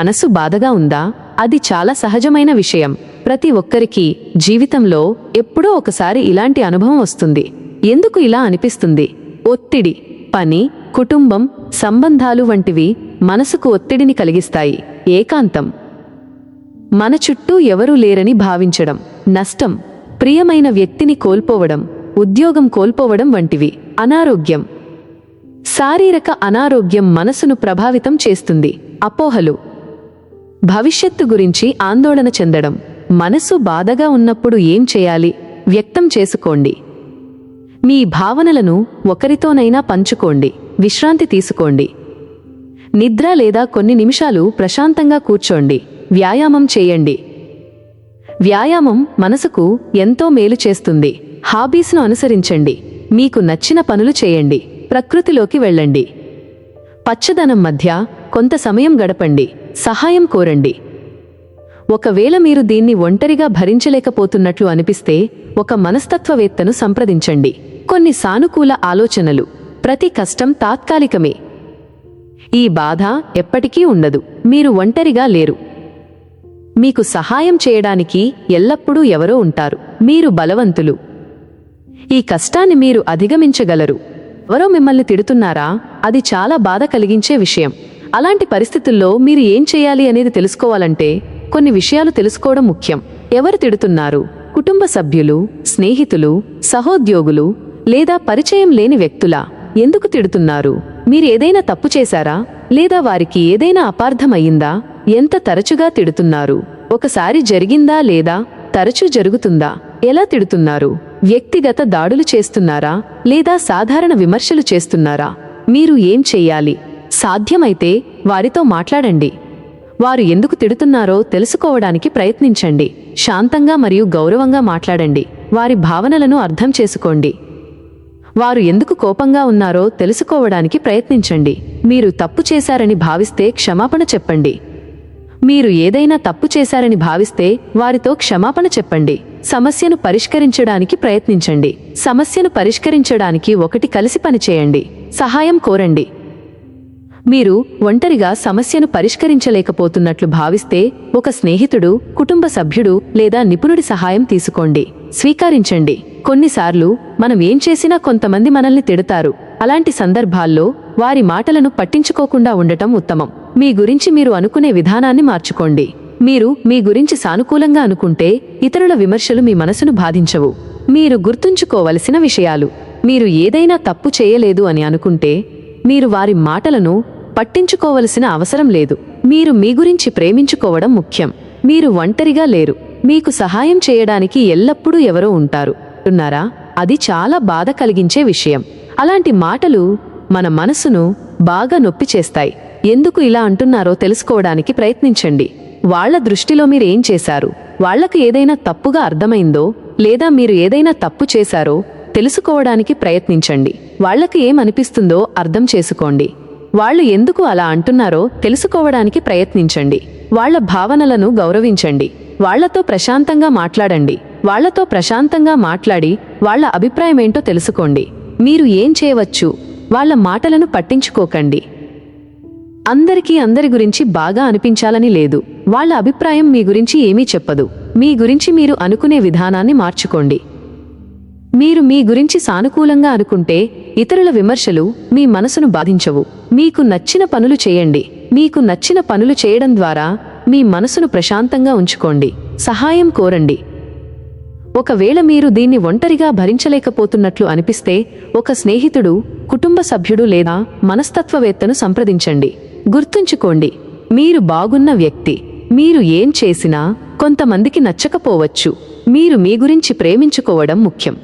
మనసు బాధగా ఉందా? అది చాలా సహజమైన విషయం. ప్రతి ఒక్కరికి జీవితంలో ఎప్పుడో ఒకసారి ఇలాంటి అనుభవం వస్తుంది. ఎందుకు ఇలా అనిపిస్తుంది? ఒత్తిడి పని కుటుంబం సంబంధాలు వంటివి మనసుకు ఒత్తిడిని కలిగిస్తాయి. ఏకాంతం. మన చుట్టూ ఎవరూ లేరని భావించడం. నష్టం. ప్రియమైన వ్యక్తిని కోల్పోవడం. ఉద్యోగం కోల్పోవడం వంటివి. అనారోగ్యం. శారీరక అనారోగ్యం మనసును ప్రభావితం చేస్తుంది. అపోహలు. భవిష్యత్తు గురించి ఆందోళన చెందడం. మనసు బాధగా ఉన్నప్పుడు ఏం చేయాలి? వ్యక్తం చేసుకోండి. మీ భావనలను ఒకరితోనైనా పంచుకోండి. విశ్రాంతి తీసుకోండి. నిద్ర లేదా కొన్ని నిమిషాలు ప్రశాంతంగా కూర్చోండి. వ్యాయామం చేయండి. వ్యాయామం మనసుకు ఎంతో మేలు చేస్తుంది. హాబీస్ను అనుసరించండి. మీకు నచ్చిన పనులు చేయండి. ప్రకృతిలోకి వెళ్ళండి. పచ్చదనం మధ్య కొంత సమయం గడపండి సహాయం కోరండి. ఒకవేళ మీరు దీన్ని ఒంటరిగా భరించలేకపోతున్నట్లు అనిపిస్తే ఒక మనస్తత్వవేత్తను సంప్రదించండి. కొన్ని సానుకూల ఆలోచనలు ప్రతి కష్టం తాత్కాలికమే. ఈ బాధ ఎప్పటికీ ఉండదు మీరు ఒంటరిగా లేరు. మీకు సహాయం చేయడానికి ఎల్లప్పుడూ ఎవరో ఉంటారు మీరు బలవంతులు. ఈ కష్టాన్ని మీరు అధిగమించగలరు. ఎవరో మిమ్మల్ని తిడుతున్నారా? అది చాలా బాధ కలిగించే విషయం. అలాంటి పరిస్థితుల్లో మీరు ఏం చేయాలి అనేది తెలుసుకోవాలంటే కొన్ని విషయాలు తెలుసుకోవడం ముఖ్యం. ఎవరు తిడుతున్నారు? కుటుంబ సభ్యులు స్నేహితులు సహోద్యోగులు లేదా పరిచయం లేని వ్యక్తులా? ఎందుకు తిడుతున్నారు? మీరు ఏదైనా తప్పు చేశారా? లేదా వారికి ఏదైనా అపార్థమయ్యిందా ఎంత తరచుగా తిడుతున్నారు? ఒకసారి జరిగిందా లేదా? తరచూ జరుగుతుందా? ఎలా తిడుతున్నారు? వ్యక్తిగత దాడులు చేస్తున్నారా లేదా సాధారణ విమర్శలు చేస్తున్నారా? మీరు ఏం చెయ్యాలి? సాధ్యమైతే వారితో మాట్లాడండి. వారు ఎందుకు తిడుతున్నారో తెలుసుకోవడానికి ప్రయత్నించండి. శాంతంగా మరియు గౌరవంగా మాట్లాడండి. వారి భావనలను అర్థం చేసుకోండి. వారు ఎందుకు కోపంగా ఉన్నారో తెలుసుకోవడానికి ప్రయత్నించండి. మీరు తప్పు చేశారని భావిస్తే క్షమాపణ చెప్పండి. మీరు ఏదైనా తప్పు చేశారని భావిస్తే వారితో క్షమాపణ చెప్పండి. సమస్యను పరిష్కరించడానికి ప్రయత్నించండి. సమస్యను పరిష్కరించడానికి ఒకటి కలిసి పనిచేయండి. సహాయం కోరండి. మీరు ఒంటరిగా సమస్యను పరిష్కరించలేకపోతున్నట్లు భావిస్తే ఒక స్నేహితుడు కుటుంబ సభ్యుడు లేదా నిపుణుడి సహాయం తీసుకోండి. స్వీకరించండి. కొన్నిసార్లు మనం ఏం చేసినా కొంతమంది మనల్ని తిడతారు. అలాంటి సందర్భాల్లో వారి మాటలను పట్టించుకోకుండా ఉండటం ఉత్తమం. మీ గురించి మీరు అనుకునే విధానాన్ని మార్చుకోండి. మీరు మీ గురించి సానుకూలంగా అనుకుంటే ఇతరుల విమర్శలు మీ మనసును బాధించవు. మీరు గుర్తుంచుకోవలసిన విషయాలు. మీరు ఏదైనా తప్పు చేయలేదు అని అనుకుంటే మీరు వారి మాటలను పట్టించుకోవలసిన అవసరం లేదు. మీరు మీ గురించి ప్రేమించుకోవడం ముఖ్యం. మీరు ఒంటరిగా లేరు. మీకు సహాయం చేయడానికి ఎల్లప్పుడూ ఎవరో ఉంటారు. ఉన్నారా? అది చాలా బాధ కలిగించే విషయం. అలాంటి మాటలు మన మనసును బాగా నొప్పి చేస్తాయి ఎందుకు ఇలా అంటున్నారో తెలుసుకోవడానికి ప్రయత్నించండి. వాళ్ళ దృష్టిలో మీరేం చేశారు? వాళ్ళకు ఏదైనా తప్పుగా అర్థమైందో లేదా మీరు ఏదైనా తప్పు చేశారో తెలుసుకోవడానికి ప్రయత్నించండి. వాళ్ళకు ఏమనిపిస్తుందో అర్థం చేసుకోండి. వాళ్ళు ఎందుకు అలా అంటున్నారో తెలుసుకోవడానికి ప్రయత్నించండి. వాళ్ళ భావనలను గౌరవించండి. వాళ్ళతో ప్రశాంతంగా మాట్లాడండి. వాళ్ళతో ప్రశాంతంగా మాట్లాడి వాళ్ళ అభిప్రాయమేంటో తెలుసుకోండి. మీరు ఏం చేయవచ్చు? వాళ్ళ మాటలను పట్టించుకోకండి. అందరికీ అందరి గురించి బాగా అనిపించాలని లేదు. వాళ్ళ అభిప్రాయం మీ గురించి ఏమీ చెప్పదు. మీ గురించి మీరు అనుకునే విధానాన్ని మార్చుకోండి. మీరు మీ గురించి సానుకూలంగా అనుకుంటే ఇతరుల విమర్శలు మీ మనసును బాధించవు. మీకు నచ్చిన పనులు చేయండి. మీకు నచ్చిన పనులు చేయడం ద్వారా మీ మనసును ప్రశాంతంగా ఉంచుకోండి. సహాయం కోరండి. ఒకవేళ మీరు దీన్ని ఒంటరిగా భరించలేకపోతున్నట్లు అనిపిస్తే ఒక స్నేహితుడు కుటుంబ సభ్యుడు లేదా మనస్తత్వవేత్తను సంప్రదించండి. గుర్తుంచుకోండి మీరు బాగున్న వ్యక్తి మీరు ఏం చేసినా కొంతమందికి నచ్చకపోవచ్చు. మీరు మీ గురించి ప్రేమించుకోవడం ముఖ్యం.